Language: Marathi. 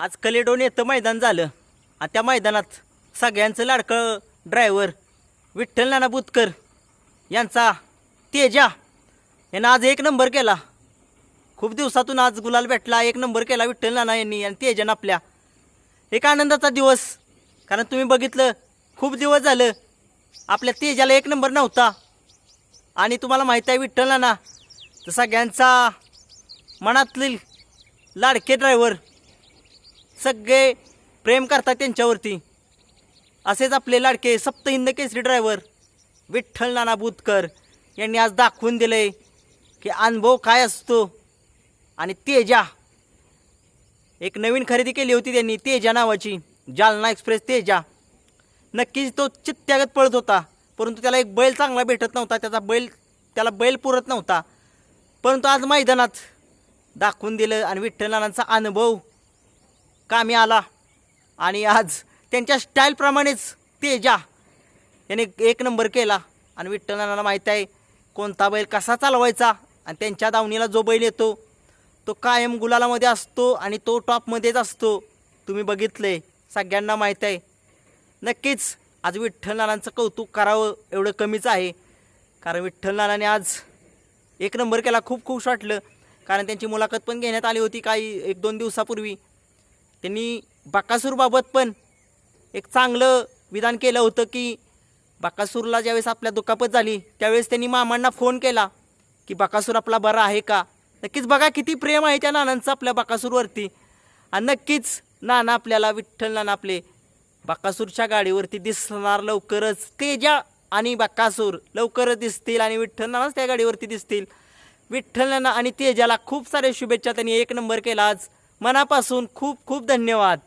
आज कलेडोन येतं मैदान झालं. आणि त्या मैदानात सगळ्यांचं लाडकं ड्रायव्हर विठ्ठल नाना बुतकर यांचा तेजा यानं आज एक नंबर केला. खूप दिवसातून आज गुलाल भेटला एक नंबर केला विठ्ठल नाना यांनी आणि तेजन आपल्या. एक आनंदाचा दिवस. कारण तुम्ही बघितलं खूप दिवस झालं आपल्या तेजाला एक नंबर नव्हता. आणि तुम्हाला माहीत आहे विठ्ठल नाना तर सगळ्यांचा मनातील लाडके ड्रायव्हर सगळे प्रेम करतात त्यांच्यावरती. असेच आपले लाडके सप्त हिंद केसरी ड्रायव्हर विठ्ठल नाना बुतकर यांनी आज दाखवून दिले की अनुभव काय असतो. आणि तेजा एक नवीन खरेदी केली होती त्यांनी तेजा नावाची जालना एक्सप्रेस तेजा. नक्कीच तो चित्त्यागत पळत होता परंतु त्याला एक बैल चांगला भेटत नव्हता त्याचा बैल त्याला बैल पुरत नव्हता. परंतु आज मैदानात दाखवून दिलं आणि विठ्ठलनानांचा अनुभव कामी आला. आणि आज त्यांच्या स्टाईलप्रमाणेच तेजा याने एक नंबर केला. आणि विठ्ठलांना माहीत आहे कोणता बैल कसा चालवायचा आणि त्यांच्या दावणीला जो बैल येतो तो कायम गुलालामध्ये असतो आणि तो टॉपमध्येच असतो. तुम्ही बघितले सगळ्यांना माहीत आहे. नक्कीच आज विठ्ठल नानांचं कौतुक करावं एवढं कमीच आहे. कारण विठ्ठल नानाने आज एक नंबर केला खूप खूप वाटलं. कारण त्यांची मुलाखत पण घेण्यात आली होती काही एक दोन दिवसापूर्वी. त्यांनी बाकासूरबाबत पण एक चांगलं विधान केलं होतं की बाकासूरला ज्यावेळेस आपल्या दुखापत झाली त्यावेळेस त्यांनी मामांना फोन केला की बाकासूर आपला बरा आहे का? नक्कीच बघा किती प्रेम आहे त्या नानांचं आपल्या बाकासूरवरती. आणि नक्कीच नाना आपल्याला विठ्ठल नाना आपले बाकासूरच्या गाडीवरती दिसणार लवकरच. तेजा आणि बाकासूर लवकरच दिसतील आणि विठ्ठल नानाच त्या गाडीवरती दिसतील. विठ्ठल नाना आणि तेजाला खूप सारे शुभेच्छा त्यांनी एक नंबर केला आज. मनापासून खूप खूप धन्यवाद.